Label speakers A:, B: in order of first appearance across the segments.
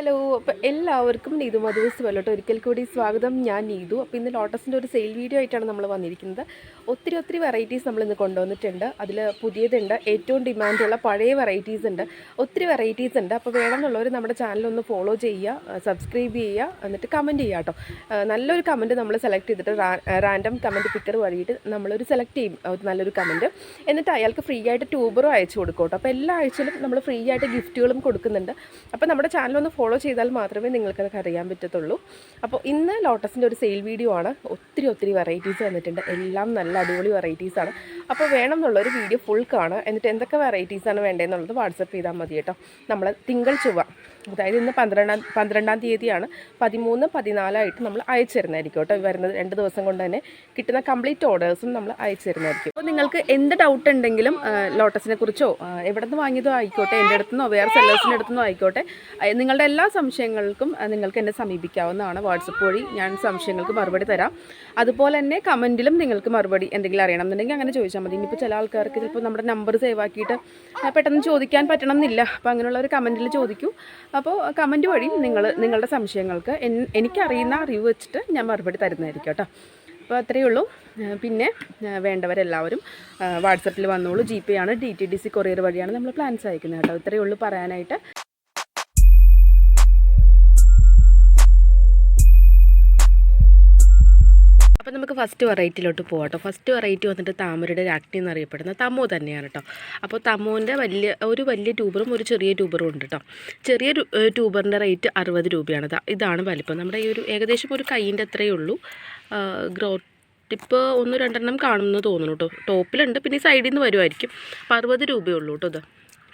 A: Hello അപ്പോൾ എല്ലാവർക്കും നീതു മധുവസ് വല്ലോട്ട് ഒരിക്കൽ കൂടി സ്വാഗതം. ഞാൻ നീതു. അപ്പോൾ ഇന്ന് ലോട്ടസിന്റെ ഒരു സെയിൽ വീഡിയോ ആയിട്ടാണ് നമ്മൾ വന്നിരിക്കുന്നത്. ഒത്തിരി ഒത്തിരി വെറൈറ്റീസ് നമ്മൾ ഇന്ന് കൊണ്ടുവന്നിട്ടുണ്ട്. അതിൽ പുതിയതുണ്ട് ഏറ്റവും ഡിമാൻഡുള്ള പഴയ വെറൈറ്റീസ് ഉണ്ട്. ഒത്തിരി വെറൈറ്റീസ് ഉണ്ട്. അപ്പോൾ വേണമെന്നുള്ളവർ നമ്മുടെ ചാനൽ ഒന്ന് ഫോളോ ചെയ്യുക സബ്സ്ക്രൈബ് ചെയ്യുക എന്നിട്ട് കമന്റ് ചെയ്യുക കേട്ടോ. നല്ലൊരു കമന്റ് നമ്മൾ സെലക്ട് ചെയ്തിട്ട് റാൻഡം കമന്റ് പിക്കർ വഴിയിട്ട് നമ്മളൊരു സെലക്ട് ചെയ്യും നല്ലൊരു കമന്റ് എന്നിട്ട് അയാൾക്ക് ഫ്രീ ആയിട്ട് ട്യൂബറും അയച്ചു കൊടുക്കും കേട്ടോ. അപ്പോൾ എല്ലാ ആഴ്ചയിലും നമ്മൾ ഫ്രീ ആയിട്ട് ഗിഫ്റ്റുകളും കൊടുക്കുന്നുണ്ട്. അപ്പോൾ നമ്മുടെ ചാനൽ ഒന്ന് ഫോളോ ചെയ്താൽ മാത്രമേ നിങ്ങൾക്കതൊക്കെ അറിയാൻ പറ്റത്തുള്ളൂ. അപ്പോൾ ഇന്ന് ലോട്ടസിന്റെ ഒരു സെയിൽ വീഡിയോ ആണ്. ഒത്തിരി ഒത്തിരി വെറൈറ്റീസ് വന്നിട്ടുണ്ട്. എല്ലാം നല്ല അടിപൊളി വെറൈറ്റീസാണ് അപ്പോൾ വേണം എന്നുള്ളൊരു വീഡിയോ ഫുൾ കാണുക. എന്നിട്ട് എന്തൊക്കെ വെറൈറ്റീസാണ് വേണ്ടതെന്നുള്ളത് വാട്സപ്പ് ചെയ്താൽ മതി കേട്ടോ. നമ്മൾ തിങ്കൾ ചൊവ്വ. അതായത് ഇന്ന് പന്ത്രണ്ടാം പന്ത്രണ്ടാം തീയതിയാണ്. പതിമൂന്ന് പതിനാലായിട്ട് നമ്മൾ അയച്ചു തരുന്നതായിരിക്കും കേട്ടോ വരുന്നത് രണ്ട് ദിവസം കൊണ്ട് തന്നെ കിട്ടുന്ന കംപ്ലീറ്റ് ഓർഡേഴ്സും നമ്മൾ അയച്ചു തരുന്നതായിരിക്കും അപ്പോൾ നിങ്ങൾക്ക് എന്ത് ഡൗട്ട് ഉണ്ടെങ്കിലും ലോട്ടസിനെ കുറിച്ചോ എവിടെ നിന്ന് വാങ്ങിയതോ ആയിക്കോട്ടെ എന്റെ അടുത്തുനിന്നോ വേറെ സെല്ലേഴ്സിന്റെ അടുത്തുനിന്നോ ആയിക്കോട്ടെ നിങ്ങളുടെ എല്ലാ സംശയങ്ങൾക്കും നിങ്ങൾക്ക് എന്നെ സമീപിക്കാവുന്നതാണ്. വാട്സപ്പ് വഴി ഞാൻ സംശയങ്ങൾക്ക് മറുപടി തരാം. അതുപോലെ തന്നെ കമന്റിലും നിങ്ങൾക്ക് മറുപടി എന്തെങ്കിലും അറിയണം എന്നുണ്ടെങ്കിൽ അങ്ങനെ ചോദിച്ചാൽ മതി. ഇനിയിപ്പോൾ ചില ആൾക്കാർക്ക് ചിലപ്പോൾ നമ്മുടെ നമ്പർ സേവ് ആക്കിയിട്ട് പെട്ടെന്ന് ചോദിക്കാൻ പറ്റണം എന്നില്ല അപ്പോൾ അങ്ങനെയുള്ള ഒരു കമന്റിൽ ചോദിക്കൂ. അപ്പോൾ കമന്റ് വഴി നിങ്ങൾ നിങ്ങളുടെ സംശയങ്ങൾക്ക് എനിക്കറിയുന്ന അറിവ് വെച്ചിട്ട് ഞാൻ മറുപടി തരുന്നതായിരിക്കും കേട്ടോ. അപ്പോൾ അത്രയേ ഉള്ളൂ. പിന്നെ വേണ്ടവരെല്ലാവരും വാട്സപ്പിൽ വന്നോളൂ. ജി പേ ആണ് D T D C courier വഴിയാണ് നമ്മൾ പ്ലാൻസ് അയക്കുന്നത് കേട്ടോ. ഇത്രയേ ഉള്ളൂ പറയാനായിട്ട്. അപ്പോൾ നമുക്ക് ഫസ്റ്റ് വെറൈറ്റിയിലോട്ട് പോകാം കേട്ടോ ഫസ്റ്റ് വെറൈറ്റി വന്നിട്ട് താമരയുടെ രാജ്ഞി എന്നറിയപ്പെടുന്ന തമോ തന്നെയാണ് കേട്ടോ അപ്പോൾ തമോന്റെ വലിയ ഒരു വലിയ ട്യൂബറും ഒരു ചെറിയ ട്യൂബറും ഉണ്ട് കേട്ടോ ചെറിയ ട്യൂബറിന്റെ റേറ്റ് അറുപത് രൂപയാണ്. ഇതാണ് വലിപ്പം. നമ്മുടെ ഈ ഒരു ഏകദേശം ഒരു കൈയിന്റെ അത്രയേ ഉള്ളൂ. ഗ്രോ ടിപ്പ് ഒന്ന് രണ്ടെണ്ണം കാണുമെന്ന് തോന്നുന്നു കേട്ടോ ടോപ്പിലുണ്ട്. പിന്നെ സൈഡിൽ നിന്ന് വരുമായിരിക്കും അപ്പോൾ അറുപത് രൂപയേ ഉള്ളൂ കേട്ടോ ഇത്.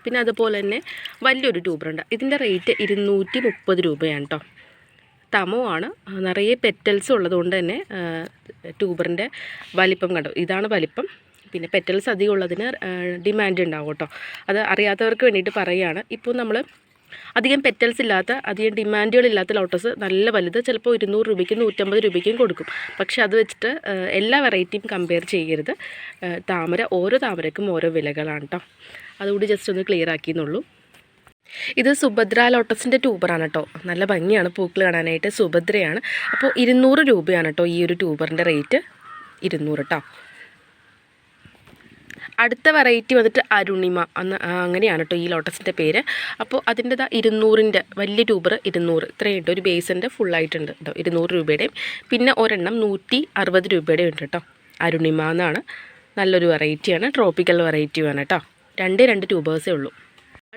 A: പിന്നെ അതുപോലെ തന്നെ വലിയൊരു ട്യൂബറുണ്ട് ഇതിന്റെ റേറ്റ് ഇരുന്നൂറ്റി മുപ്പത് രൂപയാണ് കേട്ടോ തമോ ആണ് നിറയെ പെറ്റൽസ് ഉള്ളതുകൊണ്ട് തന്നെ ട്യൂബറിന്റെ വലിപ്പം കണ്ടു. ഇതാണ് വലിപ്പം. പിന്നെ പെറ്റൽസ് അധികം ഉള്ളതിന് ഡിമാൻഡ് ഉണ്ടാവും കേട്ടോ. അത് അറിയാത്തവർക്ക് വേണ്ടിയിട്ട് പറയുകയാണ്. ഇപ്പോൾ നമ്മൾ അധികം പെറ്റൽസ് ഇല്ലാത്ത അധികം ഡിമാൻഡുകളില്ലാത്ത ലോട്ടസ് നല്ല വലുത് ചിലപ്പോൾ ഇരുന്നൂറ് രൂപയ്ക്കും നൂറ്റമ്പത് രൂപയ്ക്കും കൊടുക്കും. പക്ഷെ അത് വെച്ചിട്ട് എല്ലാ വെറൈറ്റിയും കമ്പയർ ചെയ്യരുത്. താമര ഓരോ താമരക്കും ഓരോ വിലകളാണ് കേട്ടോ. അതുകൂടി ജസ്റ്റ് ഒന്ന് ക്ലിയർ ആക്കിയെന്നുള്ളൂ. ഇത് സുഭദ്ര ലോട്ടസിന്റെ ട്യൂബറാണ് കേട്ടോ നല്ല ഭംഗിയാണ് പൂക്കൾ കാണാനായിട്ട് സുഭദ്രയാണ്. അപ്പോൾ ഇരുന്നൂറ് രൂപയാണ് കേട്ടോ ഈ ഒരു ട്യൂബറിന്റെ റേറ്റ്. ഇരുന്നൂറ് കേട്ടോ അടുത്ത വെറൈറ്റി വന്നിട്ട് അരുണിമ അന്ന് അങ്ങനെയാണ് കേട്ടോ ഈ ലോട്ടസിന്റെ പേര്. അപ്പോൾ അതിന്റെതാ ഇരുന്നൂറിന്റെ വലിയ ട്യൂബർ ഇരുന്നൂറ്. ഇത്രയുണ്ട് ഒരു ബേസിന്റെ ഫുള്ളായിട്ടുണ്ട് കേട്ടോ ഇരുന്നൂറ് രൂപയുടെയും. പിന്നെ ഒരെണ്ണം നൂറ്റി അറുപത് രൂപയുടെയും ഉണ്ട് കേട്ടോ അരുണിമ എന്നാണ്. നല്ലൊരു വെറൈറ്റിയാണ് ട്രോപ്പിക്കൽ വെറൈറ്റിയുമാണ് കേട്ടോ രണ്ട് രണ്ട് ട്യൂബേഴ്സേ ഉള്ളൂ.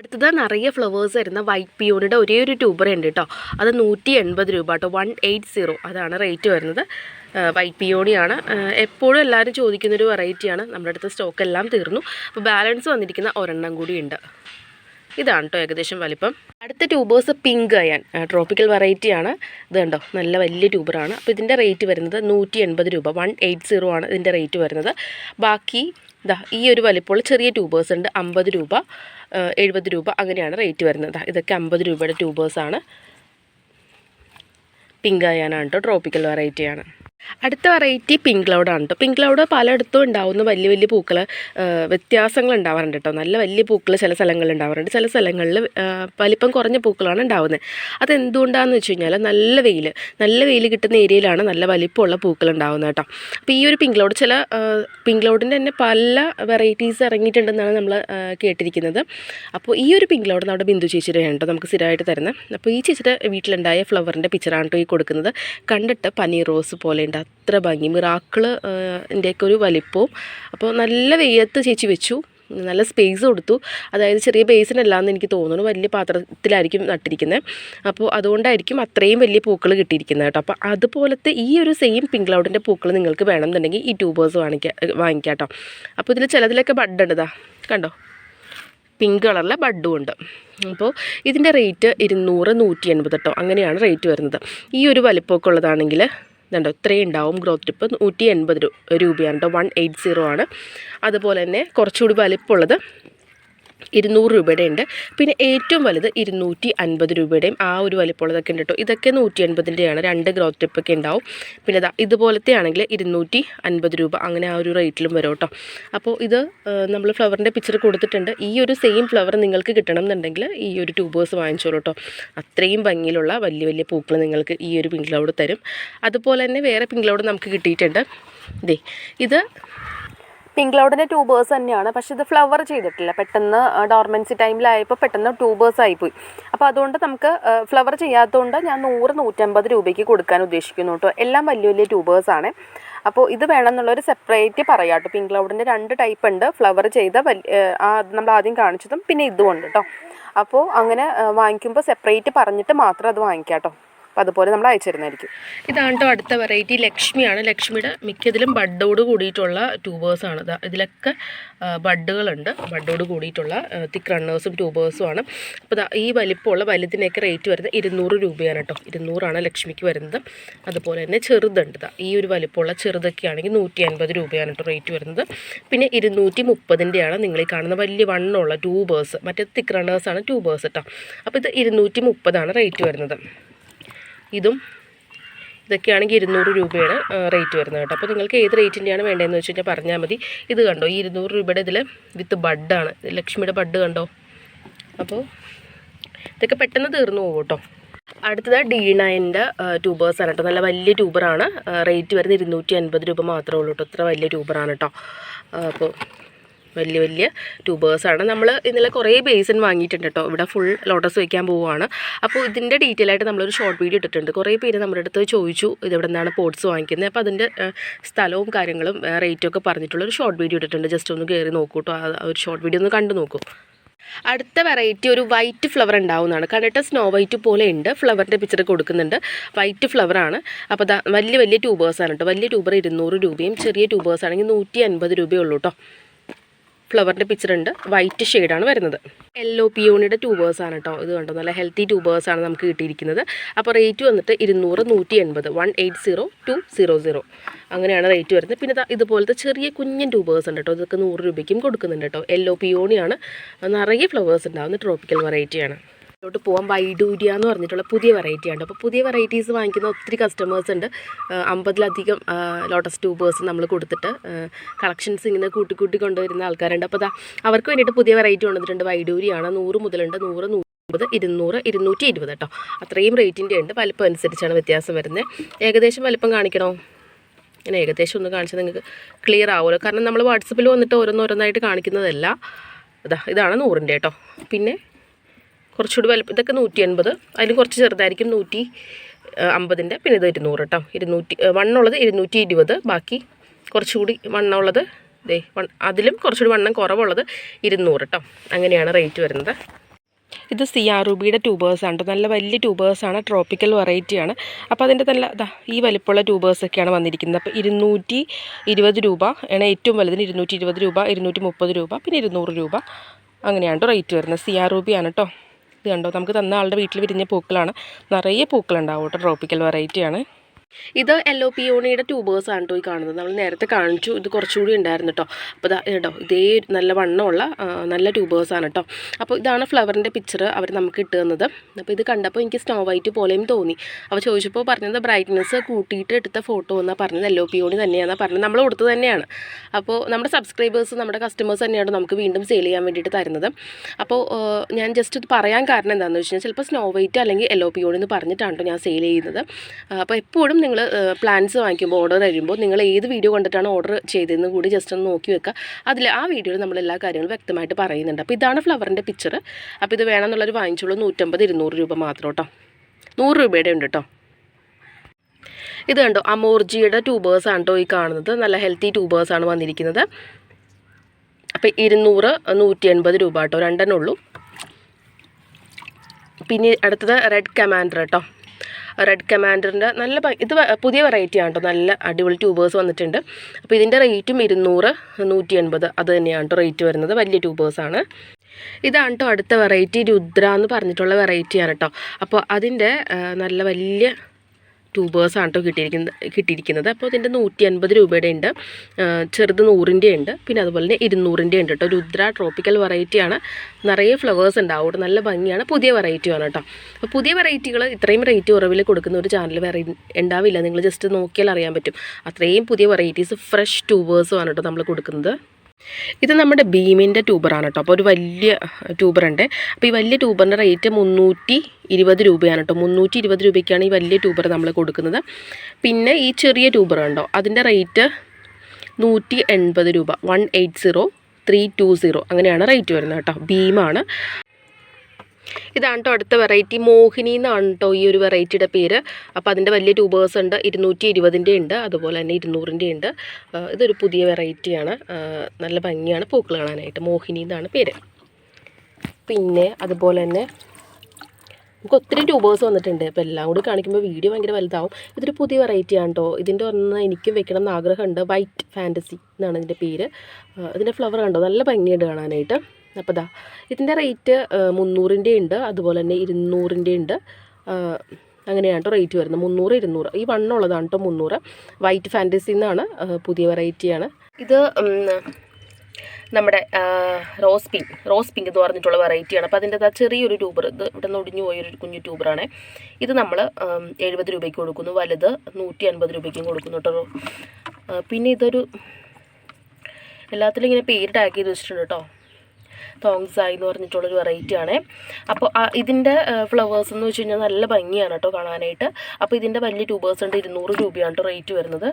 A: അടുത്തത് നിറയെ ഫ്ലവേഴ്സ് വരുന്ന വൈറ്റ് പിയോണിയുടെ ഒരേ ഒരു ട്യൂബർ ഉണ്ട് കേട്ടോ. അത് നൂറ്റി എൺപത് രൂപ കേട്ടോ. വൺ എയ്റ്റ് സീറോ അതാണ് റേറ്റ് വരുന്നത്. വൈറ്റ് പിയോണിയാണ് എപ്പോഴും എല്ലാവരും ചോദിക്കുന്നൊരു വെറൈറ്റിയാണ് നമ്മുടെ അടുത്ത് സ്റ്റോക്ക് എല്ലാം തീർന്നു. അപ്പോൾ ബാലൻസ് വന്നിരിക്കുന്ന ഒരെണ്ണം കൂടിയുണ്ട് ഇതാണ് കേട്ടോ ഏകദേശം വലിപ്പം. അടുത്ത ട്യൂബേഴ്സ് പിങ്ക് അയാൻ ട്രോപ്പിക്കൽ വെറൈറ്റിയാണ് ഇത് കണ്ടോ? നല്ല വലിയ ട്യൂബറാണ് അപ്പോൾ ഇതിന്റെ റേറ്റ് വരുന്നത് നൂറ്റി എൺപത് രൂപ. വൺ എയ്റ്റ് സീറോ ആണ് ഇതിന്റെ റേറ്റ് വരുന്നത്. ബാക്കി ഇതാ ഈ ഒരു വലിപ്പമുള്ള ചെറിയ ട്യൂബേഴ്സ് ഉണ്ട്. അമ്പത് രൂപ എഴുപത് രൂപ അങ്ങനെയാണ് റേറ്റ് വരുന്നത്. ദാ ഇതൊക്കെ അമ്പത് രൂപയുടെ ട്യൂബേഴ്സാണ് പിങ്ക് അയാനാണ് കേട്ടോ ട്രോപ്പിക്കൽ വെറൈറ്റിയാണ് അടുത്ത വെറൈറ്റി പിങ്ക് ക്ലൗഡാണ് കേട്ടോ പിങ്ക് ക്ലൗഡ് പലയിടത്തും ഉണ്ടാവുന്ന വലിയ വലിയ പൂക്കൾ വ്യത്യാസങ്ങൾ ഉണ്ടാവാറുണ്ട് കേട്ടോ നല്ല വലിയ പൂക്കൾ ചില സ്ഥലങ്ങളിൽ ഉണ്ടാവാറുണ്ട്. ചില സ്ഥലങ്ങളിൽ വലിപ്പം കുറഞ്ഞ പൂക്കളാണ് ഉണ്ടാവുന്നത്. അതെന്തുകൊണ്ടാണെന്ന് വെച്ച് കഴിഞ്ഞാൽ നല്ല വെയിൽ നല്ല വെയിൽ കിട്ടുന്ന ഏരിയയിലാണ് നല്ല വലിപ്പമുള്ള പൂക്കൾ ഉണ്ടാവുന്നത് കേട്ടോ അപ്പോൾ ഈ ഒരു പിങ്ക് ക്ലൗഡ് ചില പിങ്ക് ക്ലൗഡിന്റെ തന്നെ പല വെറൈറ്റീസ് ഇറങ്ങിയിട്ടുണ്ടെന്നാണ് നമ്മൾ കേട്ടിരിക്കുന്നത്. അപ്പോൾ ഈ ഒരു പിങ്ക് ക്ലൗഡ് നമ്മുടെ ബിന്ദു ചേച്ചിയുടെ കേട്ടോ നമുക്ക് സ്ഥിരമായിട്ട് തരുന്നത്. അപ്പോൾ ഈ ചേച്ചിയുടെ വീട്ടിലുണ്ടായ ഫ്ലവറിന്റെ പിക്ചറാണ് കേട്ടോ ഈ കൊടുക്കുന്നത്. കണ്ടിട്ട് പനീർ റോസ് പോലെ ഉണ്ട് അത്ര ഭംഗി. മിറാക്കിള്ന്റെയൊക്കെ ഒരു വലിപ്പവും. അപ്പോൾ നല്ല വെയ്യത്ത് ചേച്ചി വെച്ചു. നല്ല സ്പേസ് കൊടുത്തു. അതായത് ചെറിയ ബേസിനല്ലാന്ന് എനിക്ക് തോന്നുന്നു. വലിയ പാത്രത്തിലായിരിക്കും നട്ടിരിക്കുന്നത് അപ്പോൾ അതുകൊണ്ടായിരിക്കും അത്രയും വലിയ പൂക്കൾ കിട്ടിയിരിക്കുന്നത് കേട്ടോ. അപ്പോൾ അതുപോലത്തെ ഈ ഒരു സെയിം പിങ്ക് ക്ലൗഡിന്റെ പൂക്കൾ നിങ്ങൾക്ക് വേണമെന്നുണ്ടെങ്കിൽ ഈ ട്യൂബേഴ്സ് വാങ്ങിക്കാം വാങ്ങിക്കാം കേട്ടോ. അപ്പോൾ ഇതിൽ ചിലതിലൊക്കെ ബഡ് ഉണ്ട് ഇതാ കണ്ടോ? പിങ്ക് കളറിലെ ബഡും ഉണ്ട്. അപ്പോൾ ഇതിന്റെ റേറ്റ് ഇരുന്നൂറ് നൂറ്റി എൺപത് കേട്ടോ അങ്ങനെയാണ് റേറ്റ് വരുന്നത്. ഈ ഒരു വലിപ്പമൊക്കെ ഉള്ളതാണെങ്കിൽ ഇതുണ്ടോ ഇത്രയും ഉണ്ടാവും ഗ്രോത്ത് ടിപ്പ് നൂറ്റി എൺപത് രൂപയാണ് കേട്ടോ വൺ എയ്റ്റ് സീറോ ആണ്. അതുപോലെ തന്നെ കുറച്ചുകൂടി വലിപ്പമുള്ളത് ഇരുന്നൂറ് രൂപയുടെ ഉണ്ട് പിന്നെ ഏറ്റവും വലുത് ഇരുന്നൂറ്റി അൻപത് രൂപയുടെയും ആ ഒരു വലിപ്പമുള്ളതൊക്കെ ഉണ്ട് കേട്ടോ. ഇതൊക്കെ നൂറ്റി അൻപതിന്റെയാണ് രണ്ട് ഗ്രോത്ത് ടിപ്പൊക്കെ ഉണ്ടാവും. പിന്നെ ഇതാ ഇതുപോലത്തെ ആണെങ്കിൽ ഇരുന്നൂറ്റി അൻപത് രൂപ അങ്ങനെ ആ ഒരു റേറ്റിലും വരും കേട്ടോ. അപ്പോൾ ഇത് നമ്മൾ ഫ്ലവറിന്റെ പിക്ചർ കൊടുത്തിട്ടുണ്ട്. ഈ ഒരു സെയിം ഫ്ലവർ നിങ്ങൾക്ക് കിട്ടണം എന്നുണ്ടെങ്കിൽ ഈ ഒരു ട്യൂബേഴ്സ് വാങ്ങിച്ചോളൂ കേട്ടോ. അത്രയും ഭംഗിയിലുള്ള വലിയ വലിയ പൂക്കൾ നിങ്ങൾക്ക് ഈ ഒരു പിങ്ക് ലോഡ് തരും. അതുപോലെ തന്നെ വേറെ പിങ്ക് ലോഡ് നമുക്ക് കിട്ടിയിട്ടുണ്ട്. ദേ ഇത് പിങ്ക് ക്ലൗഡിന്റെ ട്യൂബേഴ്സ് തന്നെയാണ്. പക്ഷേ ഇത് ഫ്ലവർ ചെയ്തിട്ടില്ല. പെട്ടെന്ന് ഡോർമെൻസി ടൈമിലായപ്പോൾ പെട്ടെന്ന് ട്യൂബേഴ്സ് ആയിപ്പോയി. അപ്പോൾ അതുകൊണ്ട് നമുക്ക് ഫ്ലവർ ചെയ്യാത്തതുകൊണ്ട് ഞാൻ നൂറ് നൂറ്റമ്പത് രൂപയ്ക്ക് കൊടുക്കാൻ ഉദ്ദേശിക്കുന്നു കേട്ടോ. എല്ലാം വലിയ വലിയ ട്യൂബേഴ്സ് ആണ്. അപ്പോൾ ഇത് വേണമെന്നുള്ളൊരു സെപ്പറേറ്റ് പറയാം കേട്ടോ. പിങ്ക് ക്ലൗഡിന്റെ രണ്ട് ടൈപ്പ് ഉണ്ട്. ഫ്ലവർ ചെയ്ത നമ്മൾ ആദ്യം കാണിച്ചതും പിന്നെ ഇതും കേട്ടോ. അപ്പോൾ അങ്ങനെ വാങ്ങിക്കുമ്പോൾ സെപ്പറേറ്റ് പറഞ്ഞിട്ട് മാത്രം അത് വാങ്ങിക്കാം കേട്ടോ. അപ്പോൾ അതുപോലെ നമ്മൾ അയച്ചു തരുന്നതായിരിക്കും ഇതാണ് അടുത്ത വെറൈറ്റി ലക്ഷ്മിയാണ്. ലക്ഷ്മിയുടെ മിക്കതിലും ബഡോട് കൂടിയിട്ടുള്ള ട്യൂബേഴ്സാണ് ഇതാ ഇതിലൊക്കെ ബഡുകളുണ്ട്. ബഡോട് കൂടിയിട്ടുള്ള തിക്ക് റണ്ണേഴ്സും ട്യൂബേഴ്സും ആണ്. അപ്പോൾ ഈ വലിപ്പമുള്ള വലുതിനൊക്കെ റേറ്റ് വരുന്നത് ഇരുന്നൂറ് രൂപയാണ് കേട്ടോ ഇരുന്നൂറാണ് ലക്ഷ്മിക്ക് വരുന്നത്. അതുപോലെ തന്നെ ചെറുതുണ്ട്. ഈ ഒരു വലിപ്പമുള്ള ചെറുതൊക്കെ ആണെങ്കിൽ നൂറ്റി അൻപത് രൂപയാണ് കേട്ടോ റേറ്റ് വരുന്നത്. പിന്നെ ഇരുന്നൂറ്റി മുപ്പതിന്റെയാണ് നിങ്ങൾ ഈ കാണുന്ന വലിയ വണ്ണമുള്ള ട്യൂബേഴ്സ് മറ്റേ തിക്ക് റണ്ണേഴ്സാണ് ട്യൂബേഴ്സ് കേട്ടോ അപ്പോൾ ഇത് ഇരുന്നൂറ്റി മുപ്പതാണ് റേറ്റ് വരുന്നത്. ഇതും ഇതൊക്കെയാണെങ്കിൽ ഇരുന്നൂറ് രൂപയാണ് റേറ്റ് വരുന്നത് കേട്ടോ. അപ്പോൾ നിങ്ങൾക്ക് ഏത് റേറ്റിന്റെയാണ് വേണ്ടതെന്ന് വെച്ച് കഴിഞ്ഞാൽ പറഞ്ഞാൽ മതി. ഇത് കണ്ടോ ഈ ഇരുന്നൂറ് രൂപയുടെ ഇതിൽ വിത്ത് ബഡാണ് ലക്ഷ്മിയുടെ ബഡ് കണ്ടോ? അപ്പോൾ ഇതൊക്കെ പെട്ടെന്ന് തീർന്നു പോകും കേട്ടോ. അടുത്തത് ഡി നയന്റെ ട്യൂബേഴ്സാണ് കേട്ടോ. നല്ല വലിയ ട്യൂബറാണ് റേറ്റ് വരുന്നത് ഇരുന്നൂറ്റി അൻപത് രൂപ മാത്രമേ ഉള്ളൂ കേട്ടോ. ഇത്ര വലിയ ട്യൂബറാണ് കേട്ടോ. അപ്പോൾ വലിയ വലിയ ട്യൂബേഴ്സാണ് നമ്മൾ ഇന്നലെ കുറേ ബേസിൻ വാങ്ങിയിട്ടുണ്ട് കേട്ടോ ഇവിടെ ഫുൾ ലോട്ടസ് വയ്ക്കാൻ പോവുകയാണ് അപ്പോൾ ഇതിന്റെ ഡീറ്റെയിൽ ആയിട്ട് നമ്മളൊരു ഷോർട്ട് വീഡിയോ ഇട്ടിട്ടുണ്ട്. കുറേ പേര് നമ്മുടെ അടുത്ത് ചോദിച്ചു ഇതെവിടെ നിന്നാണ് പോട്ട്സ് വാങ്ങിക്കുന്നത്? അപ്പോൾ അതിന്റെ സ്ഥലവും കാര്യങ്ങളും റേറ്റും ഒക്കെ പറഞ്ഞിട്ടുള്ളൊരു ഷോർട്ട് വീഡിയോ ഇട്ടിട്ടുണ്ട്. ജസ്റ്റ് ഒന്ന് കയറി നോക്കൂ കേട്ടോ ആ ഒരു ഷോർട്ട് വീഡിയോ ഒന്ന് കണ്ടു നോക്കൂ. അടുത്ത വെറൈറ്റി ഒരു വൈറ്റ് ഫ്ലവർ ഉണ്ടാവുന്നതാണ്. കണ്ടിട്ട് സ്നോ വൈറ്റ് പോലെ ഉണ്ട്. ഫ്ലവറിന്റെ പിക്ചർ കൊടുക്കുന്നുണ്ട്. വൈറ്റ് ഫ്ലവറാണ് അപ്പോൾ വലിയ വലിയ ട്യൂബേഴ്സാണ് കേട്ടോ വലിയ ട്യൂബർ ഇരുന്നൂറ് രൂപയും ചെറിയ ട്യൂബേഴ്സ് ആണെങ്കിൽ നൂറ്റി അൻപത് രൂപയേ ഉള്ളൂ കേട്ടോ ഫ്ലവറിന്റെ പിക്ചർ ഉണ്ട് വൈറ്റ് ഷെയ്ഡാണ് വരുന്നത്. യെല്ലോ പിയോണിയുടെ ട്യൂബേഴ്സാണ് കേട്ടോ ഇത് കണ്ടോ? നല്ല ഹെൽത്തി ട്യൂബേഴ്സാണ് നമുക്ക് കിട്ടിയിരിക്കുന്നത്. അപ്പോൾ റേറ്റ് വന്നിട്ട് ഇരുന്നൂറ് നൂറ്റി എൺപത് one eight zero two zero zero അങ്ങനെയാണ് റേറ്റ് വരുന്നത്. പിന്നെ ഇതുപോലത്തെ ചെറിയ കുഞ്ഞൻ ട്യൂബേഴ്സ് ഉണ്ട് കേട്ടോ ഇതൊക്കെ നൂറ് രൂപയ്ക്കും കൊടുക്കുന്നുണ്ട് കേട്ടോ യെല്ലോ പിയോണിയാണ് നിറയെ ഫ്ലവേഴ്സ് ഉണ്ടാകുന്ന ട്രോപ്പിക്കൽ വെറൈറ്റിയാണ് ോട്ട് പോകാൻ വൈഡൂരിയ എന്ന് പറഞ്ഞിട്ടുള്ള പുതിയ വെറൈറ്റി ഉണ്ട് അപ്പോൾ പുതിയ വെറൈറ്റീസ് വാങ്ങിക്കുന്ന ഒത്തിരി കസ്റ്റമേഴ്സ് ഉണ്ട്. അമ്പതിലധികം ലോട്ടസ് ട്യൂബേഴ്സ് നമ്മൾ കൊടുത്തിട്ട് കളക്ഷൻസ് ഇങ്ങനെ കൂട്ടി കൂട്ടി കൊണ്ടുവരുന്ന ആൾക്കാരുണ്ട്. അപ്പോൾ അതാ അവർക്ക് വേണ്ടിയിട്ട് പുതിയ വെറൈറ്റി കൊണ്ടുവന്നിട്ടുണ്ട്. വൈഡൂരിയാണ് നൂറ് മുതലുണ്ട്. നൂറ് നൂറ്റമ്പത് ഇരുന്നൂറ് ഇരുന്നൂറ്റി ഇരുപത് കേട്ടോ അത്രയും റേറ്റിന്റെ ഉണ്ട്. വലിപ്പം അനുസരിച്ചാണ് വ്യത്യാസം വരുന്നത് ഏകദേശം വലിപ്പം കാണിക്കണോ? ഞാൻ ഏകദേശം ഒന്ന് കാണിച്ചാൽ നിങ്ങൾക്ക് ക്ലിയർ ആവുമല്ലോ. കാരണം നമ്മൾ വാട്സപ്പിൽ വന്നിട്ട് ഓരോന്നോരോന്നായിട്ട് കാണിക്കുന്നതല്ല. ഇതാ ഇതാണ് നൂറിന്റെ കേട്ടോ പിന്നെ കുറച്ചുകൂടി വലുപ്പം ഇതൊക്കെ നൂറ്റി എൺപത് അതിൽ കുറച്ച് ചെറുതായിരിക്കും നൂറ്റി അമ്പതിന്റെ. പിന്നെ ഇത് ഇരുന്നൂറ് കേട്ടോ ഇരുന്നൂറ്റി വണ്ണുള്ളത് ഇരുന്നൂറ്റി ഇരുപത് ബാക്കി കുറച്ചുകൂടി വണ്ണമുള്ളത് ദേ വൺ അതിലും കുറച്ചുകൂടി വണ്ണം കുറവുള്ളത് ഇരുന്നൂറ് കേട്ടോ അങ്ങനെയാണ് റേറ്റ് വരുന്നത്. ഇത് സി ആർ റുബിയുടെ ട്യൂബേഴ്സാണ് കേട്ടോ നല്ല വലിയ ട്യൂബേഴ്സാണ് ട്രോപ്പിക്കൽ വെറൈറ്റിയാണ് അപ്പോൾ അതിന്റെ നല്ല ഇതാ ഈ വലിപ്പമുള്ള ട്യൂബേഴ്സൊക്കെയാണ് വന്നിരിക്കുന്നത്. അപ്പോൾ ഇരുന്നൂറ്റി ഇരുപത് രൂപ ആണ് ഏറ്റവും വലുതിന്. ഇരുന്നൂറ്റി ഇരുപത് രൂപ ഇരുന്നൂറ്റി മുപ്പത് രൂപ പിന്നെ ഇരുന്നൂറ് രൂപ. അങ്ങനെയാണ് റേറ്റ് വരുന്നത്. സി ആർ റുബിയാണ് കേട്ടോ ഇത് കണ്ടോ? നമുക്ക് തന്ന ആളുടെ വീട്ടിൽ വിരിഞ്ഞ പൂക്കളാണ്. നിറയെ പൂക്കളുണ്ടാവും കേട്ടോ. ട്രോപ്പിക്കൽ വെറൈറ്റിയാണ് ഇത് എല്ലോ പിയോണിയുടെ ആണ് കേട്ടോ ഈ കാണുന്നത്. നമ്മൾ നേരത്തെ കാണിച്ചു. ഇത് കുറച്ചുകൂടി ഉണ്ടായിരുന്നു കേട്ടോ അപ്പോൾ ഇതാ കേട്ടോ ഇതേ നല്ല വണ്ണമുള്ള നല്ല ആണ് കേട്ടോ അപ്പോൾ ഇതാണ് ഫ്ലവറിന്റെ പിക്ചർ അവർ നമുക്ക് ഇട്ട് തന്നത്. അപ്പോൾ ഇത് കണ്ടപ്പോൾ എനിക്ക് സ്നോ വൈറ്റ് പോലെയും തോന്നി. അപ്പോൾ ചോദിച്ചപ്പോൾ പറഞ്ഞത് ബ്രൈറ്റ്നെസ് കൂട്ടിയിട്ട് എടുത്ത ഫോട്ടോ എന്നാണ് പറഞ്ഞത്. എല്ലോ പിയോണി തന്നെയാണെന്നാണ് പറഞ്ഞത്. നമ്മൾ കൊടുത്തത് തന്നെയാണ്. അപ്പോൾ നമ്മുടെ സബ്സ്ക്രൈബേഴ്സ് നമ്മുടെ കസ്റ്റമേഴ്സ് തന്നെയാണ് നമുക്ക് വീണ്ടും സെയിൽ ചെയ്യാൻ വേണ്ടിയിട്ട് തരുന്നത്. അപ്പോൾ ഞാൻ ജസ്റ്റ് ഇത് പറയാൻ കാരണം എന്താണെന്ന് വെച്ച് കഴിഞ്ഞാൽ ചിലപ്പോൾ സ്നോ വൈറ്റ് അല്ലെങ്കിൽ എല്ലോ പിയോണി എന്ന് പറഞ്ഞിട്ടാണ് ട്ടോ ഞാൻ സെയിൽ ചെയ്യുന്നത്. അപ്പോൾ എപ്പോഴും നിങ്ങൾ പ്ലാൻസ് വാങ്ങിക്കുമ്പോൾ ഓർഡർ തരുമ്പോൾ നിങ്ങൾ ഏത് വീഡിയോ കണ്ടിട്ടാണ് ഓർഡർ ചെയ്തതെന്ന് കൂടി ജസ്റ്റ് ഒന്ന് നോക്കി വെക്കുക അതിൽ ആ വീഡിയോയിൽ നമ്മൾ എല്ലാ കാര്യങ്ങളും വ്യക്തമായിട്ട് പറയുന്നുണ്ട്. അപ്പോൾ ഇതാണ് ഫ്ലവറിന്റെ പിക്ചർ അപ്പോൾ ഇത് വേണമെന്നുള്ളൊരു വാങ്ങിച്ചുള്ളൂ നൂറ്റമ്പത് ഇരുന്നൂറ് രൂപ മാത്രം കേട്ടോ നൂറ് രൂപയുടെ ഉണ്ട് കേട്ടോ ഇത് കണ്ടോ? അമോർജിയുടെ ട്യൂബേഴ്സ് ആണ് കേട്ടോ ഈ കാണുന്നത്. നല്ല ഹെൽത്തി ട്യൂബേഴ്സ് ആണ് വന്നിരിക്കുന്നത്. അപ്പോൾ ഇരുന്നൂറ് നൂറ്റി എൺപത് രൂപ കേട്ടോ രണ്ടെണ്ണുള്ളൂ പിന്നെ അടുത്തത് റെഡ് കമാൻഡർ കേട്ടോ റെഡ് കമാൻഡറിന്റെ നല്ല ഇത് പുതിയ വെറൈറ്റി ആണ് നല്ല അടിപൊളി ട്യൂബേഴ്സ് വന്നിട്ടുണ്ട്. അപ്പോൾ ഇതിന്റെ റേറ്റും ഇരുന്നൂറ് നൂറ്റി എൺപത് അത് തന്നെയാണ് റേറ്റ് വരുന്നത്. വലിയ ട്യൂബേഴ്സാണ് ഇതാണ് കേട്ടോ അടുത്ത വെറൈറ്റി രുദ്ര എന്ന് പറഞ്ഞിട്ടുള്ള വെറൈറ്റിയാണ് കേട്ടോ അപ്പോൾ അതിന്റെ നല്ല വലിയ ട്യൂബേഴ്സാണ് കേട്ടോ കിട്ടിയിരിക്കുന്നത് കിട്ടിയിരിക്കുന്നത്. അപ്പോൾ ഇതിന്റെ നൂറ്റി അൻപത് രൂപയുടെ ഉണ്ട് ചെറുത് നൂറിന്റെ ഉണ്ട് പിന്നെ അതുപോലെ തന്നെ ഇരുന്നൂറിന്റെ ഉണ്ട് കേട്ടോ രുദ്ര ട്രോപ്പിക്കൽ വെറൈറ്റിയാണ് നിറയെ ഫ്ലവേഴ്സ് ഉണ്ടാവും അവിടെ നല്ല ഭംഗിയാണ്. പുതിയ വെറൈറ്റിയാണ് കേട്ടോ അപ്പോൾ പുതിയ വെറൈറ്റികൾ ഇത്രയും റേറ്റ് കുറവിൽ കൊടുക്കുന്ന ഒരു ചാനൽ വേറെ ഉണ്ടാവില്ല. നിങ്ങൾ ജസ്റ്റ് നോക്കിയാൽ അറിയാൻ പറ്റും. അത്രയും പുതിയ വെറൈറ്റീസ് ഫ്രഷ് ട്യൂബേഴ്സുമാണ് കേട്ടോ നമ്മൾ കൊടുക്കുന്നത്. ഇത് നമ്മുടെ ബീമിന്റെ ട്യൂബറാണ് കേട്ടോ. അപ്പോൾ ഒരു വലിയ ട്യൂബറുണ്ട്. അപ്പോൾ ഈ വലിയ ട്യൂബറിന്റെ റേറ്റ് മുന്നൂറ്റി ഇരുപത് രൂപയാണ് കേട്ടോ. മുന്നൂറ്റി ഇരുപത് രൂപയ്ക്കാണ് ഈ വലിയ ട്യൂബർ നമ്മൾ കൊടുക്കുന്നത്. പിന്നെ ഈ ചെറിയ ട്യൂബർ ഉണ്ടോ അതിന്റെ റേറ്റ് നൂറ്റി എൺപത് രൂപ. One eight zero three two zero അങ്ങനെയാണ് റേറ്റ് വരുന്നത് കേട്ടോ. ബീമാണ് ഇതാണ് കേട്ടോ അടുത്ത വെറൈറ്റി മോഹിനി എന്നാണ് കേട്ടോ ഈ ഒരു വെറൈറ്റിയുടെ പേര്. അപ്പോൾ അതിന്റെ വലിയ ട്യൂബേഴ്സ് ഉണ്ട്. ഇരുന്നൂറ്റി ഇരുപതിന്റെ ഉണ്ട്. അതുപോലെ തന്നെ ഇരുന്നൂറിന്റെ ഉണ്ട്. ഇതൊരു പുതിയ വെറൈറ്റിയാണ് നല്ല ഭംഗിയാണ് പൂക്കൾ കാണാനായിട്ട്. മോഹിനി എന്നാണ് പേര്. പിന്നെ അതുപോലെ തന്നെ നമുക്ക് ഒത്തിരി ട്യൂബേഴ്സ് വന്നിട്ടുണ്ട്. അപ്പോൾ എല്ലാം കൂടി കാണിക്കുമ്പോൾ വീഡിയോ ഭയങ്കര വലുതാവും. ഇതൊരു പുതിയ വെറൈറ്റി ആണ് കേട്ടോ ഇതിന്റെ ഒന്ന് എനിക്കും വെക്കണം എന്ന് ആഗ്രഹമുണ്ട് വൈറ്റ് ഫാന്റസി എന്നാണ് ഇതിന്റെ പേര്. ഇതിന്റെ ഫ്ലവർ കണ്ടോ? നല്ല ഭംഗിയുണ്ട് കാണാനായിട്ട്. അപ്പോൾ ഇതാ ഇതിന്റെ റേറ്റ് മുന്നൂറിന്റെ ഉണ്ട് അതുപോലെ തന്നെ ഇരുന്നൂറിന്റെ ഉണ്ട്. അങ്ങനെയാണ് കേട്ടോ റേറ്റ് വരുന്നത്. മുന്നൂറ് ഇരുന്നൂറ്. ഈ വണ്ണുള്ളതാണ് കേട്ടോ മുന്നൂറ്. വൈറ്റ് ഫാന്റസി എന്നാണ് പുതിയ വെറൈറ്റിയാണ് ഇത് നമ്മുടെ റോസ് പിങ്ക് റോസ് പിങ്ക് എന്ന് പറഞ്ഞിട്ടുള്ള വെറൈറ്റിയാണ് അപ്പോൾ അതിന്റെ ആ ചെറിയൊരു ട്യൂബർ ഇത് ഇവിടെ നിന്ന് ഒടിഞ്ഞു പോയൊരു കുഞ്ഞു ട്യൂബറാണ് ഇത് നമ്മൾ എഴുപത് രൂപയ്ക്ക് കൊടുക്കുന്നു. വലുത് നൂറ്റി അൻപത് രൂപയ്ക്കും കൊടുക്കുന്നു കേട്ടോ. പിന്നെ ഇതൊരു എല്ലാത്തിലും ഇങ്ങനെ പേര് ടാഗ് ചെയ്ത് വെച്ചിട്ടുണ്ട് കേട്ടോ. തോങ്സായി എന്ന് പറഞ്ഞിട്ടുള്ളൊരു വെറൈറ്റി ആണ്. അപ്പോൾ ഇതിന്റെ ഫ്ലവേഴ്സ് എന്ന് വെച്ച് കഴിഞ്ഞാൽ നല്ല ഭംഗിയാണ് കേട്ടോ കാണാനായിട്ട്. അപ്പോൾ ഇതിന്റെ വലിയ ട്യൂബേഴ്സ് ഉണ്ട് ഇരുന്നൂറ് രൂപയാണ് കേട്ടോ റേറ്റ് വരുന്നത്.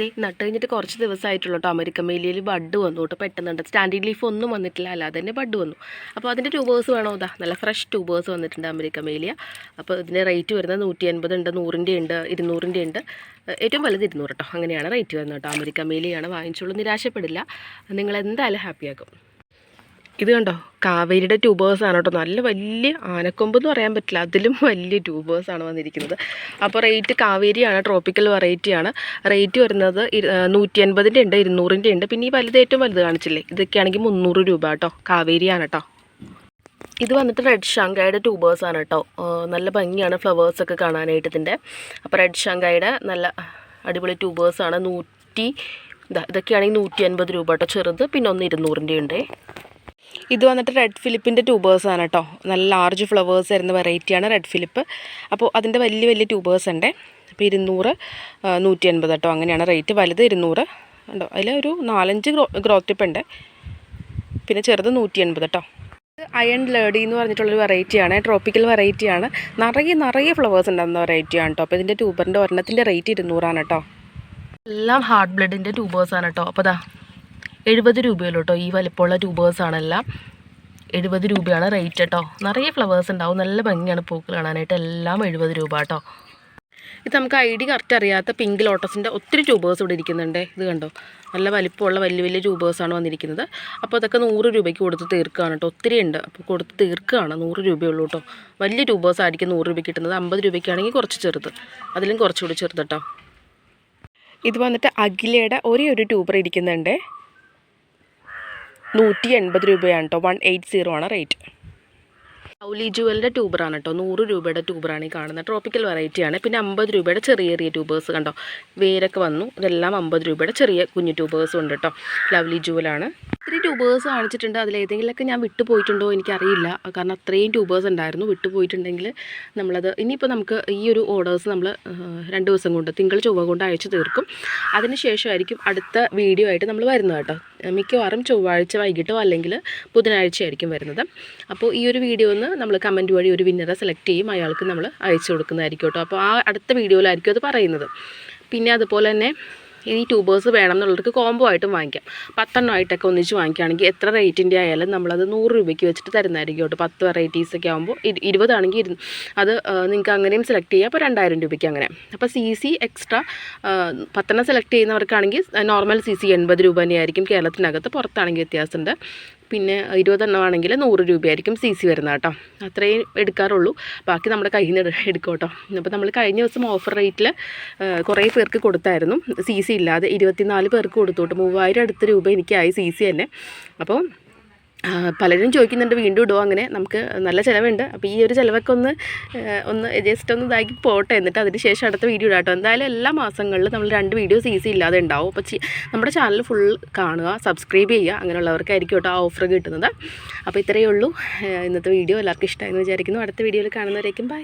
A: ദേ നട്ട് കഴിഞ്ഞിട്ട് കുറച്ച് ദിവസമായിട്ടുള്ളൂ കേട്ടോ അമേരിക്കൻ മേലിയിൽ ബഡ് വന്നു കേട്ടോ പെട്ടെന്നുണ്ട്. സ്റ്റാൻഡിങ് ലീഫ് ഒന്നും വന്നിട്ടില്ല അല്ലാതെ തന്നെ ബഡ് വന്നു. അപ്പോൾ അതിന്റെ ട്യൂബേഴ്സ് വേണോ? ഇതാ നല്ല ഫ്രഷ് ട്യൂബേഴ്സ് വന്നിട്ടുണ്ട് അമേരിക്കൻ മേലിയ അപ്പോൾ ഇതിന്റെ റേറ്റ് വരുന്നത് നൂറ്റി അൻപത് ഉണ്ട് നൂറിന്റെ ഉണ്ട് ഇരുന്നൂറിന്റെ ഉണ്ട്. ഏറ്റവും വലുത് ഇരുന്നൂറ് കേട്ടോ അങ്ങനെയാണ് റേറ്റ് വരുന്നത് കേട്ടോ അമേരിക്കൻ മേലിയാണ് വാങ്ങിച്ചോളൂ നിരാശപ്പെടില്ല. നിങ്ങൾ എന്തായാലും ഹാപ്പിയാക്കും ഇത് കണ്ടോ? കാവേരിയുടെ ട്യൂബേഴ്സാണ് കേട്ടോ. നല്ല വലിയ ആനക്കൊമ്പ് എന്ന് പറയാൻ പറ്റില്ല. അതിലും വലിയ ട്യൂബേഴ്സാണ് വന്നിരിക്കുന്നത്. അപ്പോൾ റേറ്റ് കാവേരിയാണ് ട്രോപ്പിക്കൽ വെറൈറ്റിയാണ്. റേറ്റ് വരുന്നത് നൂറ്റി അൻപതിന്റെ ഉണ്ട് ഇരുന്നൂറിന്റെ ഉണ്ട്. പിന്നെ ഈ വലുത് ഏറ്റവും വലുത് കാണിച്ചില്ലേ? ഇതൊക്കെയാണെങ്കിൽ മുന്നൂറ് രൂപ കേട്ടോ. കാവേരിയാണ് കേട്ടോ. ഇത് വന്നിട്ട് റെഡ് ഷാങ്കായുടെ ട്യൂബേഴ്സാണ് കേട്ടോ. നല്ല ഭംഗിയാണ് ഫ്ലവേഴ്സൊക്കെ കാണാനായിട്ട് ഇതിന്റെ. അപ്പോൾ റെഡ് ഷാങ്കായുടെ നല്ല അടിപൊളി ട്യൂബേഴ്സാണ്. നൂറ്റി ഇതാ ഇതൊക്കെയാണെങ്കിൽ നൂറ്റി അൻപത് രൂപ കേട്ടോ. ചെറുത് പിന്നെ ഒന്ന് ഇരുന്നൂറിന്റെ ഉണ്ടേ. ഇത് വന്നിട്ട് റെഡ് ഫിലിപ്പിന്റെ ആണ് കേട്ടോ നല്ല ലാർജ് ഫ്ലവേഴ്സ് വരുന്ന വെറൈറ്റിയാണ് റെഡ് ഫിലിപ്പ് അപ്പോൾ അതിന്റെ വലിയ വലിയ ട്യൂബേഴ്സ് ഉണ്ട്. അപ്പോൾ ഇരുന്നൂറ് നൂറ്റി അൻപത് കേട്ടോ അങ്ങനെയാണ് റേറ്റ് വലുത് ഇരുന്നൂറ്. ഉണ്ടോ അതിൽ ഒരു നാലഞ്ച് ഗ്രോ ഗ്രോത്ത് ടിപ്പ് ഉണ്ട്. പിന്നെ ചെറുത് നൂറ്റി എൺപത് കേട്ടോ അയൺ ലേഡി എന്ന് പറഞ്ഞിട്ടുള്ളൊരു വെറൈറ്റിയാണ് ട്രോപ്പിക്കൽ വെറൈറ്റിയാണ് നിറയെ നിറയെ ഫ്ലവേഴ്സ് ഉണ്ടാകുന്ന വെറൈറ്റിയാണ് കേട്ടോ അപ്പോൾ ഇതിന്റെ ട്യൂബറിന്റെ ഒരെണ്ണത്തിന്റെ റേറ്റ് ഇരുന്നൂറാണ് കേട്ടോ എല്ലാം ഹാർഡ് ബ്ലഡിന്റെ ട്യൂബേഴ്സാണ് കേട്ടോ അപ്പോൾ ദാ എഴുപത് രൂപയുള്ളൂ കേട്ടോ. ഈ വലിപ്പമുള്ള ട്യൂബേഴ്സാണെല്ലാം എഴുപത് രൂപയാണ് റേറ്റ് കേട്ടോ. നിറയെ ഫ്ലവേഴ്സ് ഉണ്ടാവും. നല്ല ഭംഗിയാണ് പൂക്കൾ കാണാനായിട്ട്. എല്ലാം എഴുപത് രൂപ കേട്ടോ. ഇത് നമുക്ക് ഐ ഡി കറക്റ്റ് അറിയാത്ത പിങ്ക് ലോട്ടസിന്റെ ഒത്തിരി ട്യൂബേഴ്സ് ഇവിടെ ഇരിക്കുന്നുണ്ട്. ഇത് കണ്ടോ? നല്ല വലിപ്പമുള്ള വലിയ വലിയ ട്യൂബേഴ്സാണ് വന്നിരിക്കുന്നത്. അപ്പോൾ അതൊക്കെ നൂറ് രൂപയ്ക്ക് കൊടുത്ത് തീർക്കുകയാണ് കേട്ടോ. ഒത്തിരി ഉണ്ട്. അപ്പോൾ കൊടുത്ത് തീർക്കുകയാണ്. നൂറ് രൂപയുള്ളൂ കേട്ടോ. വലിയ ട്യൂബേഴ്സ് ആയിരിക്കും നൂറ് രൂപയ്ക്ക് കിട്ടുന്നത്. അമ്പത് രൂപയ്ക്കാണെങ്കിൽ കുറച്ച് ചെറുത്. അതിലും കുറച്ചുകൂടി ചെറുത് കേട്ടോ. ഇത് വന്നിട്ട് അഖിലയുടെ ഒരേ ഒരു ട്യൂബർ ഇരിക്കുന്നുണ്ട്. നൂറ്റി എൺപത് രൂപയാണ് കേട്ടോ വൺ എയ്റ്റ് സീറോ ആണ് റേറ്റ് ഔലി ജുവലിന്റെ ട്യൂബറാണ് കേട്ടോ നൂറ് രൂപയുടെ ട്യൂബറാണ് ഈ കാണുന്നത്. ട്രോപ്പിക്കൽ വെറൈറ്റിയാണ് പിന്നെ അമ്പത് രൂപയുടെ ചെറിയ ചെറിയ ട്യൂബേഴ്സ് കണ്ടോ. വേരൊക്കെ വന്നു. ഇതെല്ലാം അമ്പത് രൂപയുടെ ചെറിയ കുഞ്ഞു ട്യൂബേഴ്സും ഉണ്ട് കേട്ടോ ലവ്ലി ജുവലാണ്. ഒത്തിരി ട്യൂബേഴ്സ് കാണിച്ചിട്ടുണ്ട്. അതിലേതെങ്കിലുമൊക്കെ ഞാൻ വിട്ടുപോയിട്ടുണ്ടോ എനിക്കറിയില്ല. കാരണം അത്രയും ട്യൂബേഴ്സ് ഉണ്ടായിരുന്നു. വിട്ടുപോയിട്ടുണ്ടെങ്കിൽ നമ്മളത് ഇനിയിപ്പോൾ നമുക്ക് ഈ ഒരു ഓർഡേഴ്സ് നമ്മൾ രണ്ട് ദിവസം കൊണ്ട് തിങ്കൾ ചൊവ്വ കൊണ്ട് അയച്ചു തീർക്കും. അതിന് ശേഷമായിരിക്കും അടുത്ത വീഡിയോ ആയിട്ട് നമ്മൾ വരുന്നത് കേട്ടോ. മിക്കവാറും ചൊവ്വാഴ്ച വൈകിട്ടോ അല്ലെങ്കിൽ ബുധനാഴ്ചയായിരിക്കും വരുന്നത്. അപ്പോൾ ഈ ഒരു വീഡിയോ ഒന്ന് നമ്മൾ കമന്റ് വഴി ഒരു വിന്നറെ സെലക്ട് ചെയ്യും. അയാൾക്ക് നമ്മൾ അയച്ചു കൊടുക്കുന്നതായിരിക്കും കേട്ടോ. അപ്പോൾ ആ അടുത്ത വീഡിയോയിലായിരിക്കും അത് പറയുന്നത്. പിന്നെ അതുപോലെ തന്നെ ഈ ട്യൂബേഴ്സ് വേണം എന്നുള്ളവർക്ക് കോംബോ ആയിട്ടും വാങ്ങിക്കാം. പത്തെണ്ണം ആയിട്ടൊക്കെ ഒന്നിച്ച് വാങ്ങിക്കുകയാണെങ്കിൽ എത്ര റേറ്റിന്റെ ആയാലും നമ്മളത് നൂറ് രൂപയ്ക്ക് വെച്ചിട്ട് തരുന്നതായിരിക്കും കേട്ടോ. പത്ത് വെറൈറ്റീസ് ഒക്കെ ആകുമ്പോൾ ഇരുപതാണെങ്കിൽ ഇരുന്ന് അത് നിങ്ങൾക്ക് അങ്ങനെയും സെലക്ട് ചെയ്യാം. അപ്പോൾ രണ്ടായിരം രൂപയ്ക്ക് അങ്ങനെ. അപ്പോൾ സി സി എക്സ്ട്രാ പത്തെണ്ണം സെലക്ട് ചെയ്യുന്നവർക്കാണെങ്കിൽ നോർമൽ സി സി എൺപത് രൂപ തന്നെയായിരിക്കും കേരളത്തിനകത്ത് പുറത്താണെങ്കിൽ വ്യത്യാസമുണ്ട്. പിന്നെ ഇരുപതെണ്ണം ആണെങ്കിൽ നൂറ് രൂപയായിരിക്കും സി സി വരുന്നത് കേട്ടോ. അത്രയും എടുക്കാറുള്ളൂ. ബാക്കി നമ്മുടെ കയ്യിൽ നിന്ന് എടുക്കും കേട്ടോ അപ്പോൾ നമ്മൾ കഴിഞ്ഞ ദിവസം ഓഫർ റേറ്റിൽ കുറേ പേർക്ക് കൊടുത്തായിരുന്നു. സി സി ഇല്ലാതെ ഇരുപത്തിനാല് പേർക്ക് കൊടുത്തു. കേട്ടോ മൂവായിരം അടുത്ത രൂപ എനിക്കായി സി സി തന്നെ. അപ്പോൾ പലരും ചോദിക്കുന്നുണ്ട് വീണ്ടും ഇടുമോ അങ്ങനെ. നമുക്ക് നല്ല ചിലവുണ്ട്. അപ്പോൾ ഈ ഒരു ചിലവൊക്കെ ഒന്ന് ഒന്ന് ജസ്റ്റ് ഒന്ന് ഇതാക്കി പോട്ടെ. എന്നിട്ട് അതിന് ശേഷം അടുത്ത വീഡിയോ ഇടാം കേട്ടോ. എന്തായാലും എല്ലാ മാസങ്ങളിലും നമ്മൾ രണ്ട് വീഡിയോസ് ഈസി ഇല്ലാതെ ഉണ്ടാവും. അപ്പോൾ നമ്മുടെ ചാനൽ ഫുൾ കാണുക സബ്സ്ക്രൈബ് ചെയ്യുക അങ്ങനെയുള്ളവർക്കായിരിക്കും കേട്ടോ ആ ഓഫർ കിട്ടുന്നത്. അപ്പോൾ ഇത്രയേ ഉള്ളൂ. ഇന്നത്തെ വീഡിയോ എല്ലാവർക്കും ഇഷ്ടമായി എന്ന് വിചാരിക്കുന്നു. അടുത്ത വീഡിയോയിൽ കാണുന്നവരേക്കും ബൈ